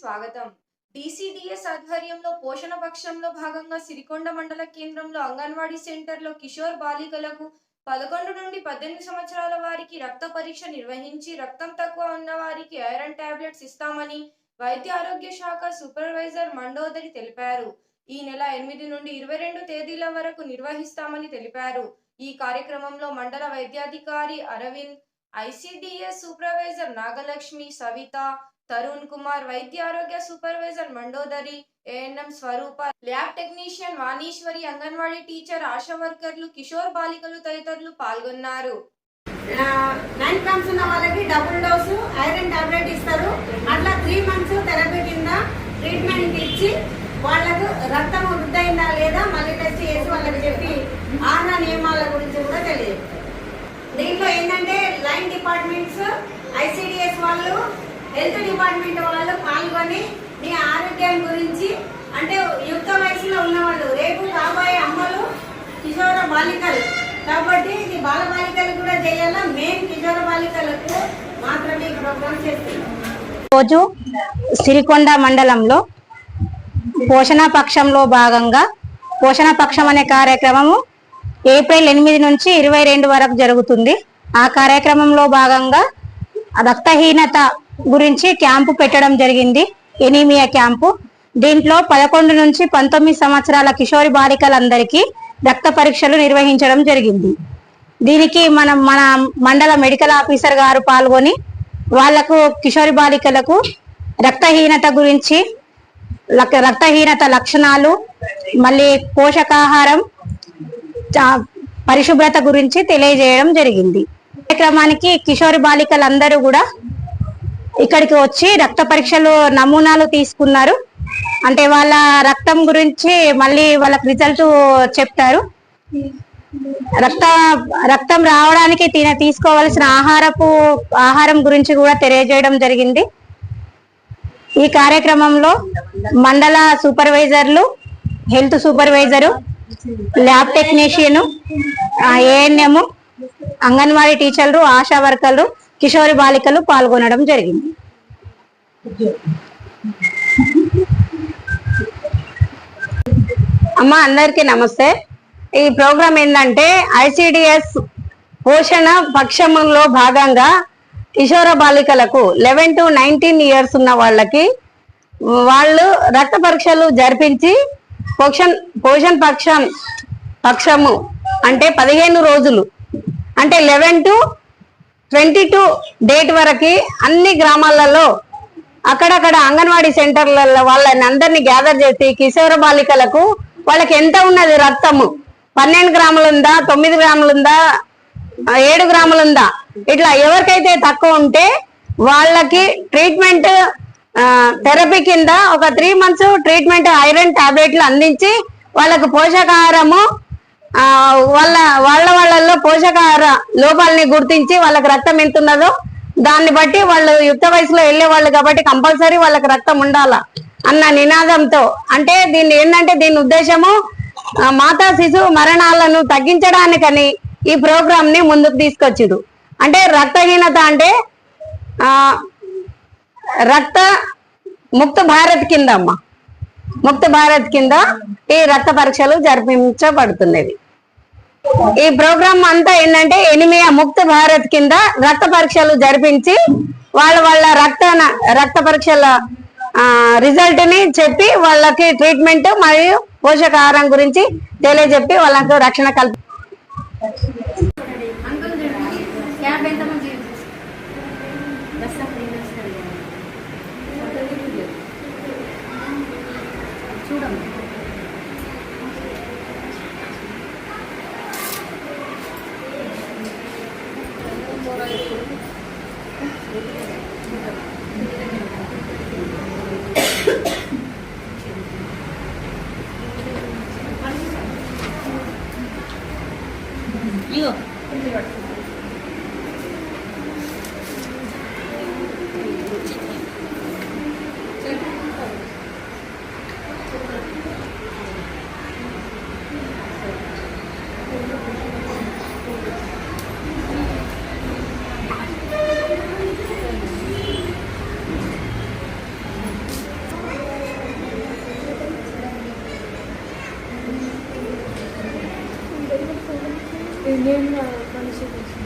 స్వాగతం. డిసిడిఎస్ ఆధ్వర్యంలో పోషణ పక్షంలో భాగంగా సిరికొండ మండల కేంద్రంలో అంగన్వాడీ సెంటర్లో కిషోర్ బాలికలకు పదకొండు నుండి పద్దెనిమిది సంవత్సరాల వారికి రక్త పరీక్ష నిర్వహించి రక్తం తక్కువ ఉన్న వారికి ఐరన్ టాబ్లెట్స్ ఇస్తామని వైద్య ఆరోగ్య శాఖ సూపర్వైజర్ మండోదరి తెలిపారు. ఈ నెల ఎనిమిది నుండి ఇరవై రెండు తేదీల వరకు నిర్వహిస్తామని తెలిపారు. ఈ కార్యక్రమంలో మండల వైద్యాధికారి అరవింద్ ఐసిడిఎస్ సూపర్వైజర్ నాగలక్ష్మి సవిత తరుణ్ కుమార్ వైద్య ఆరోగ్య supervisor Mandodari ANM Swaroopa lab technician Vaniswari anganwadi teacher ASHA వర్కర్లు కిషోర్ బాలికలు తదితరులు పాల్గొన్నారు. నైన్ గ్రామ్స్ ఉన్న వాళ్ళకి డబుల్ డోసు ఐరన్ టాబ్లెట్ ఇస్తారు. అట్లా త్రీ మంత్స్ థెరపీ కింద ట్రీట్మెంట్ ఇచ్చి వాళ్ళకు రక్తం వృద్ధయిందా లేదా మళ్ళీ టెస్ట్ చేసి వాళ్ళకి చెప్పి ఆహార నియమాల గురించి కూడా తెలియదు దీంట్లో ఏంటంటే లైన్ డిపార్ట్మెంట్స్ ఐసిడిఎస్ వాళ్ళు హెల్త్ డిపార్ట్మెంట్ వాళ్ళు పాల్గొని మీ ఆరోగ్యం గురించి అంటే యుక్త వయసులో ఉన్నవాళ్ళు రేపు రాబోయే అమ్మలు కిషోర బాలికలు. కాబట్టి ఇది బాల బాలికలు కూడా చేయాలా మేము కిషోర బాలికలకు మాత్రమే ప్రోగ్రామ్ చేస్తున్నాం. రోజు సిరికొండ మండలంలో పోషణ పక్షంలో భాగంగా పోషణ పక్షం అనే కార్యక్రమము ఏప్రిల్ ఎనిమిది నుంచి ఇరవై రెండు వరకు జరుగుతుంది. ఆ కార్యక్రమంలో భాగంగా రక్తహీనత గురించి క్యాంపు పెట్టడం జరిగింది ఎనీమియా క్యాంపు. దీంట్లో పదకొండు నుంచి పంతొమ్మిది సంవత్సరాల కిషోరి బాలికలందరికీ రక్త పరీక్షలు నిర్వహించడం జరిగింది. దీనికి మనం మన మండల మెడికల్ ఆఫీసర్ గారు పాల్గొని వాళ్ళకు కిషోరి బాలికలకు రక్తహీనత గురించి రక్తహీనత లక్షణాలు మళ్ళీ పోషకాహారం పరిశుభ్రత గురించి తెలియజేయడం జరిగింది. కార్యక్రమానికి కిషోరి బాలికలందరూ కూడా ఇక్కడికి వచ్చి రక్త పరీక్షలు నమూనాలు తీసుకున్నారు. అంటే వాళ్ళ రక్తం గురించి మళ్ళీ వాళ్ళకి రిజల్ట్ చెప్తారు. రక్త రక్తం రావడానికి తిన తీసుకోవాల్సిన ఆహారపు ఆహారం గురించి కూడా తెలియజేయడం జరిగింది. ఈ కార్యక్రమంలో మండల సూపర్వైజర్లు health supervisor lab technician ANM Anganwadi టీచర్లు ఆశా వర్కర్లు కిషోరి బాలికలు పాల్గొనడం జరిగింది. అమ్మ అందరికీ నమస్తే. ఈ ప్రోగ్రాం ఏంటంటే ఐసిడిఎస్ పోషణ పక్షంలో భాగంగా కిషోర బాలికలకు లెవెన్ టు నైన్టీన్ ఇయర్స్ ఉన్న వాళ్ళకి వాళ్ళు రక్త పరీక్షలు జరిపించి పోషణ్ పోషణ్ పక్షం పక్షము అంటే పదిహేను రోజులు. అంటే eleven to twenty two date వరకు అన్ని గ్రామాలలో అక్కడక్కడ అంగన్వాడీ సెంటర్లలో వాళ్ళని అందరినీ గ్యాదర్ చేసి కిశోర బాలికలకు వాళ్ళకి ఎంత ఉన్నది రక్తము? పన్నెండు గ్రాములు ఉందా తొమ్మిది గ్రాములు ఉందా ఏడు గ్రాములు ఉందా ఇట్లా ఎవరికైతే తక్కువ ఉంటే వాళ్ళకి ట్రీట్మెంట్ థెరపీ కింద ఒక త్రీ మంత్స్ ట్రీట్మెంట్ ఐరన్ టాబ్లెట్లు అందించి వాళ్ళకు పోషకాహారము వాళ్ళ వాళ్ళ వాళ్ళల్లో పోషకాహార లోపాలని గుర్తించి వాళ్ళకి రక్తం ఎంత ఉన్నదో దాన్ని బట్టి వాళ్ళు యుక్త వయసులో వెళ్ళే వాళ్ళు కాబట్టి కంపల్సరీ వాళ్ళకి రక్తం ఉండాలా అన్న నినాదంతో. అంటే దీన్ని ఏంటంటే దీని ఉద్దేశము మాతా శిశువు మరణాలను తగ్గించడానికని ఈ ప్రోగ్రామ్ని ముందుకు తీసుకొచ్చిరు అంటే రక్తహీనత అంటే ఆ రక్త ముక్త భారత్ కింద అమ్మ. ముక్త భారత్ కింద ఈ రక్త పరీక్షలు జరిపించబడుతున్నవి ఈ ప్రోగ్రామ్ అంతా ఏంటంటే ఎనిమియా ముక్త భారత్ కింద రక్త పరీక్షలు జరిపించి వాళ్ళ వాళ్ళ రక్త రక్త పరీక్షల రిజల్ట్ని చెప్పి వాళ్ళకి ట్రీట్మెంట్ మరియు పోషకాహారం గురించి తెలియజెప్పి వాళ్ళకు రక్షణ కల్పి 이거. ఇండియన్ పరిశీలిస్తున్నాను